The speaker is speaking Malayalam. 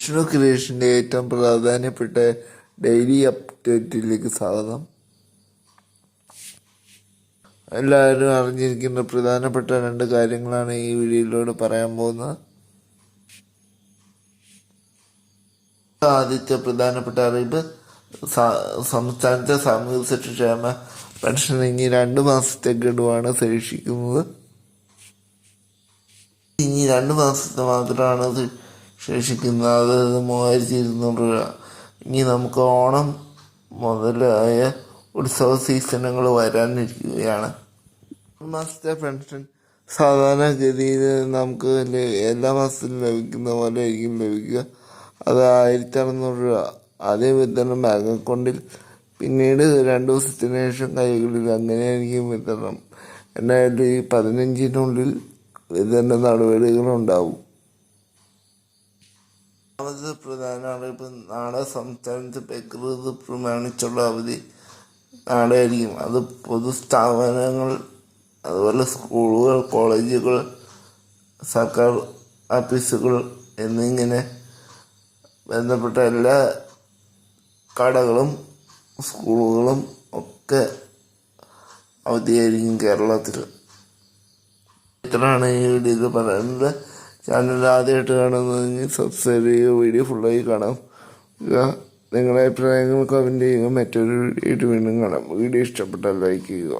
വിഷ്ണു ക്രിയേഷന്റെ ഏറ്റവും പ്രാധാന്യപ്പെട്ട ഡെയിലി അപ്ഡേറ്റിലേക്ക് സ്വാഗതം. എല്ലാവരും അറിഞ്ഞിരിക്കുന്ന പ്രധാനപ്പെട്ട രണ്ട് കാര്യങ്ങളാണ് ഈ വീഡിയോയിലൂടെ പറയാൻ പോകുന്നത്. ആദ്യത്തെ പ്രധാനപ്പെട്ട അറിയിപ്പ് സംസ്ഥാനത്തെ സാമൂഹിക സുരക്ഷാക്ഷേമ പെൻഷൻ ഇനി രണ്ട് മാസത്തെ ഗഡുവാണ് ശേഷിക്കുന്നത്. ഇനി രണ്ട് മാസത്തെ മാത്രമാണ് ശേഷിക്കുന്നത് മൂവായിരത്തി ഇരുന്നൂറ് രൂപ. ഇനി നമുക്ക് ഓണം മുതലായ ഉത്സവ സീസണുകൾ വരാനിരിക്കുകയാണ്. മാസത്തെ പെൻഷൻ സാധാരണഗതിയിൽ നമുക്ക് ല- എല്ലാ മാസത്തിലും ലഭിക്കുന്ന പോലെ ആയിരിക്കും ലഭിക്കുക. അത് ആയിരത്തി അറുന്നൂറ് രൂപ. ആദ്യം വിതരണം ബാങ്ക് അക്കൗണ്ടിൽ പിന്നീട് രണ്ട് ദിവസത്തിന് ശേഷം കൈകളിൽ അങ്ങനെയായിരിക്കും വിതരണം. രണ്ടായിരത്തി പതിനഞ്ചിനുള്ളിൽ വിതരണ നടപടികളുണ്ടാവും. രണ്ടാമത്തെ പ്രധാന അറിയിപ്പ് നാളെ സംസ്ഥാനത്ത് ബക്രീദ് പ്രമാണിച്ചുള്ള അവധി നാളെ ആയിരിക്കും അത് പൊതുസ്ഥാപനങ്ങൾ അതുപോലെ സ്കൂളുകൾ കോളേജുകൾ സർക്കാർ ഓഫീസുകൾ എന്നിങ്ങനെ ബന്ധപ്പെട്ട എല്ലാ കടകളും സ്കൂളുകളും ഒക്കെ അവധിയായിരിക്കും കേരളത്തിൽ. ഇത്രയാണ് ഈ വീഡിയോയിൽ പറയുന്നത്. ചാനൽ ആദ്യമായിട്ട് കാണുന്നതെങ്കിൽ സബ്സ്ക്രൈബ് ചെയ്യുക വീഡിയോ ഫുള്ളായി കാണാം. നിങ്ങളുടെ അഭിപ്രായങ്ങൾ കമന്റ് ചെയ്യുക മറ്റൊരു വീഡിയോ വീണ്ടും കാണാം. വീഡിയോ ഇഷ്ടപ്പെട്ടാൽ ലൈക്ക് ചെയ്യുക.